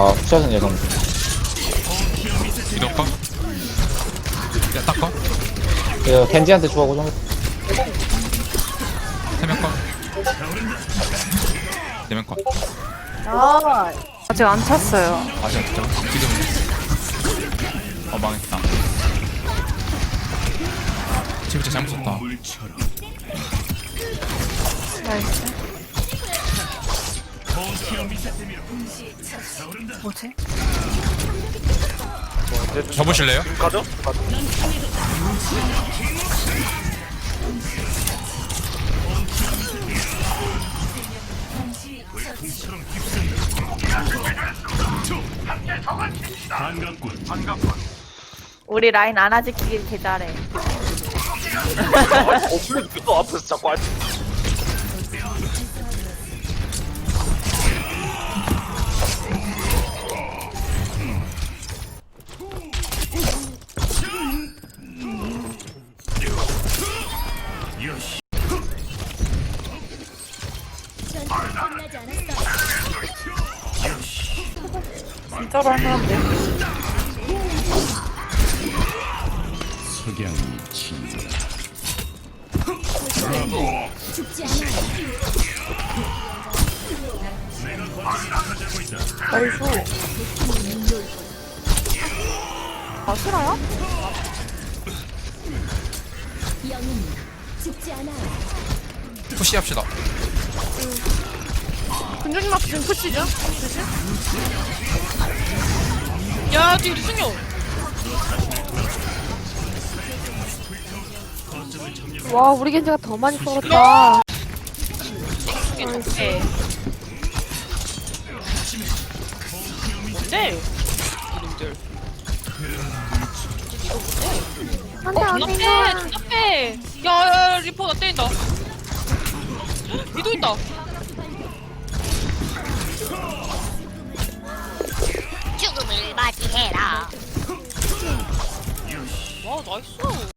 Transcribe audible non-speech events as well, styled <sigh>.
아 푸샷은 예상 이동 거. 야, 딱 거. 그 겐지한테 주고 고정 세명 거. 네명 거. 아, 아직 안 찼어요. 아, 진짜. 지금. 어, 망했다. 진짜 잘못 썼다. 나이스. 뭐지? 접으실래요? 가죠? 가죠. 우리 라인 안아 지키길 개 잘해. 어, 플레이 또 앞에서 자꾸 알. 진짜로 할만한데? 나이스. 아, 싫어요? 푸시합시다. 근육이 맞좀 푸시죠? 푸시? 야, 뒤에 우리 승용! 와 우리 겐지가 더 많이 썰었다 네. 뭔데? 안돼 어, 존나 패! 존나 패! 야, 야, 야, 리포 나 때린다. <gasps> 미도 있다. 와, 나이스.